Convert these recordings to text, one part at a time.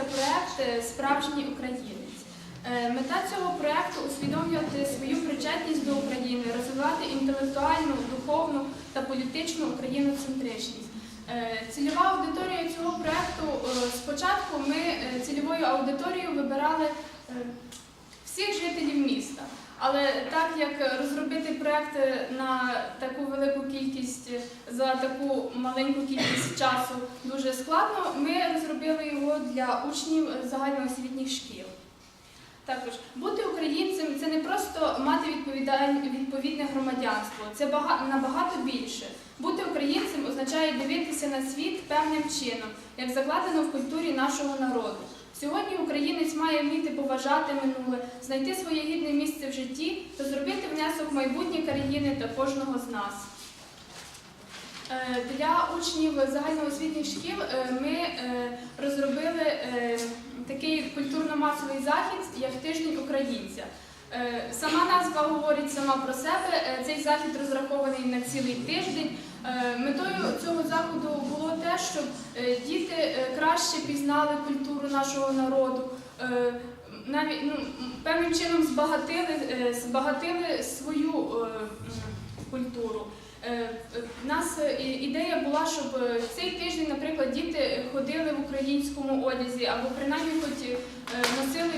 називається проект е, Справжній українець. Е, Мета цього проекту усвідомлювати свою причетність до України, розвивати інтелектуальну, духовну та політичну україноцентричність. Е, Цільова аудиторія цього проекту спочатку ми цільовою аудиторією вибирали всіх жителів міста. Але так як розробити проект на таку велику кількість за таку маленьку кількість часу дуже складно, ми розробили його для учнів загальноосвітніх шкіл. Також бути українцем це не просто мати відповідне громадянство, це набагато більше. Бути українцем означає дивитися на світ певним чином, як закладено в культурі нашого народу. Сьогодні українець має вміти поважати минуле, знайти своє гідне місце в житті та зробити внесок в майбутнє країни та кожного з нас. Е, Для учнів загальноосвітніх шкіл е, ми е, розробили такий культурно-масовий захід, як тиждень українця. Сама назва говорить сама про себе. Цей захід розрахований на цілий тиждень. Метою цього заходу було те, щоб діти краще пізнали культуру нашого народу, навіть ну, певним чином збагатили, е, збагатили свою е, культуру. Е, е, У нас ідея була, щоб цей тиждень, наприклад, діти ходили в українському одязі або принаймні хоч носили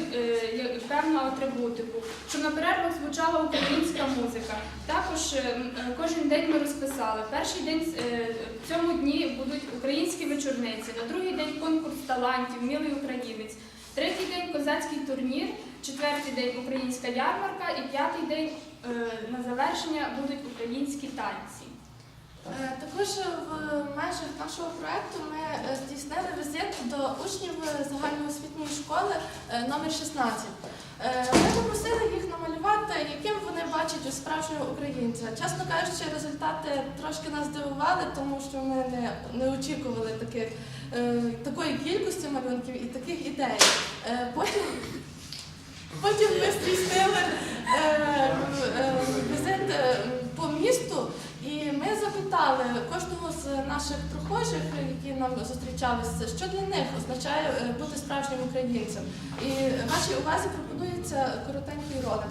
певну атрибутику, щоб на перервах звучала українська музика. Також кожен день ми розписали. Перший день в цьому дні будуть українські вечорниці, на другий день конкурс талантів, милий українець. Козацький турнір, четвертий день українська ярмарка і п'ятий день е, на завершення будуть українські танці. Е, Також в межах нашого проєкту ми е, здійснили візит до учнів загальноосвітньої школи номер 16. Е, Ми попросили їх справжнього українця. Чесно кажучи, результати трошки нас здивували, тому що ми не, не очікували таких, е, такої кількості малюнків і таких ідей. Е, Потім, потім ми здійснили е, е, візит е, по місту. І ми запитали кожного з наших прохожих, які нам зустрічалися, що для них означає е, бути справжнім українцем. І вашій увазі пропонується коротенький ролик.